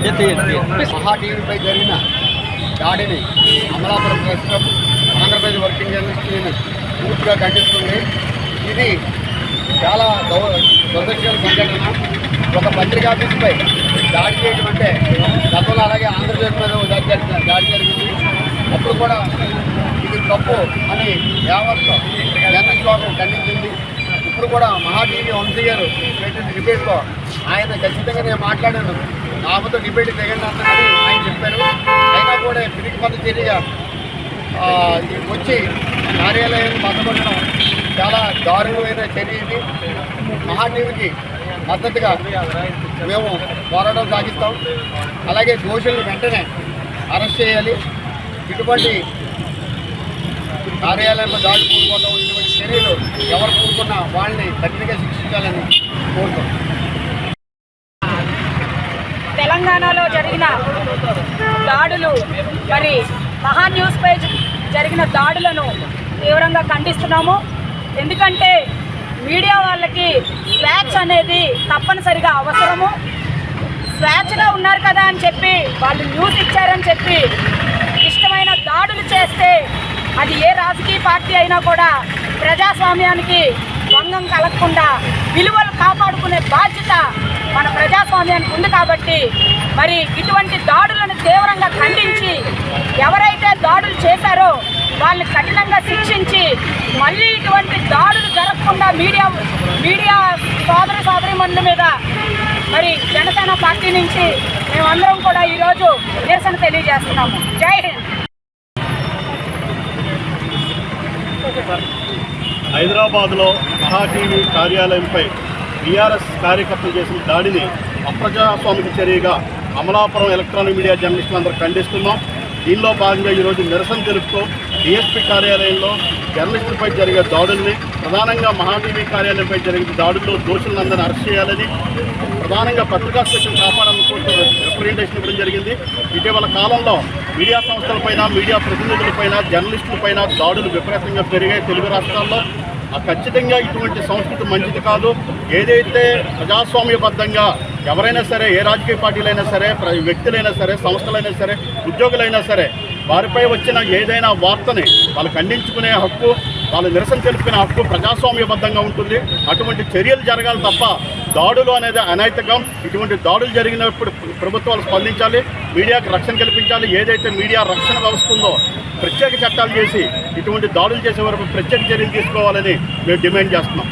మహా టీవీపై జరిగిన దాడిని అమలాపురం ప్రస్తుతం ఆంధ్రప్రదేశ్ వర్కింగ్ జర్నలిస్ట్ యూనియన్ పూర్తిగా ఖండిస్తుంది. ఇది చాలా గౌ దురదృష్టమైన సంఘటన. ఒక పత్రికాఫీస్పై దాడి చేయడం అంటే గతంలో అలాగే ఆంధ్రప్రదేశ్ మీద దాడి జరిగింది దాడి జరిగింది. అప్పుడు కూడా ఇది తప్పు అని యావత్ జర్నలిస్ట్ లోకం ఖండించింది. ఇప్పుడు కూడా మహా టీవీ వంశీ గారు పెట్టిన డిబేట్లో ఆయన ఖచ్చితంగా నేను మాట్లాడాను నామతో డిబేట్ దిగండి అన్నది ఆయన చెప్పారు. అయినా కూడా పిరికి పద్ధ చర్యగా వచ్చి కార్యాలయాన్ని భద్రపడడం చాలా దారుణమైన చర్య ఇది. మహా టీవీకి మద్దతుగా మేము పోరాటం సాగిస్తాం. అలాగే దోషులను వెంటనే అరెస్ట్ చేయాలి. ఇటువంటి కార్యాలయంలో దాడి కూడుకోవడం ఇటువంటి చర్యలు ఎవరు కూడుకున్నా వాళ్ళని కఠినంగా శిక్షించాలని కోరుతాం. తెలంగాణలో జరిగిన దాడులు మరి మహా న్యూస్ పేజ్ జరిగిన దాడులను తీవ్రంగా ఖండిస్తున్నాము. ఎందుకంటే మీడియా వాళ్ళకి స్వేచ్ఛ అనేది తప్పనిసరిగా అవసరము. స్వేచ్ఛగా ఉన్నారు కదా అని చెప్పి వాళ్ళు న్యూస్ ఇచ్చారని చెప్పి ఇష్టమైన దాడులు చేస్తే అది ఏ రాజకీయ పార్టీ అయినా కూడా ప్రజాస్వామ్యానికి భంగం కలగకుండా విలువలు కాపాడుకునే బాధ్యత మన ప్రజాస్వామ్యానికి ఉంది కాబట్టి మరి ఇటువంటి దాడులను తీవ్రంగా ఖండించి ఎవరైతే దాడులు చేశారో వాళ్ళని కఠినంగా శిక్షించి మళ్ళీ ఇటువంటి దాడులు జరగకుండా మీడియా మీడియా సోదర సోదరిమణుల మీద మరి జనసేన పార్టీ నుంచి మేమందరం కూడా ఈరోజు నిరసన తెలియజేస్తున్నాము. జై హింద్! హైదరాబాద్లో మహాటీవీ కార్యాలయంపై బీఆర్ఎస్ కార్యకర్తలు చేసిన దాడిని అప్రజాస్వామిక చర్యగా అమలాపురం ఎలక్ట్రానిక్ మీడియా జర్నలిస్టులందరూ ఖండిస్తున్నాం. దీనిలో భాగంగా ఈరోజు నిరసన తెలుపుతూ డిఎస్పీ కార్యాలయంలో జర్నలిస్టులపై జరిగే దాడుల్ని ప్రధానంగా మహాటీవీ కార్యాలయంపై జరిగిన దాడుల్లో దోషులందరినీ అరెస్ట్ చేయాలని ప్రధానంగా పత్రికా స్వేచ్ఛను కాపాడాలని కోరుతూ రిప్రజెంటేషన్ ఇవ్వడం జరిగింది. ఇటీవల కాలంలో మీడియా సంస్థలపైన మీడియా ప్రతినిధులపైన జర్నలిస్టులపైన దాడులు విపరీతంగా పెరిగాయి తెలుగు రాష్ట్రాల్లో. ఖచ్చితంగా ఇటువంటి సంస్కృతి మంచిది కాదు. ఏదైతే ప్రజాస్వామ్యబద్ధంగా ఎవరైనా సరే ఏ రాజకీయ పార్టీలైనా సరే ప్ర- వ్యక్తులైనా సరే సంస్థలైనా సరే ఉద్యోగులైనా సరే వారిపై వచ్చిన ఏదైనా వార్తని వాళ్ళు ఖండించుకునే హక్కు వాళ్ళు నిరసన తెలుపుకునే హక్కు ప్రజాస్వామ్యబద్ధంగా ఉంటుంది. అటువంటి చర్యలు జరగాలి తప్ప దాడులు అనేది అనైతికం. ఇటువంటి దాడులు జరిగినప్పుడు ప్రభుత్వాలు స్పందించాలి మీడియాకు రక్షణ కల్పించాలి. ఏదైతే మీడియా రక్షణ వ్యవస్థ ఉందో ప్రత్యేక చట్టాలు చేసి ఇటువంటి దాడులు చేసే వరకు ప్రత్యేక చర్యలు తీసుకోవాలని మేము డిమాండ్ చేస్తున్నాం.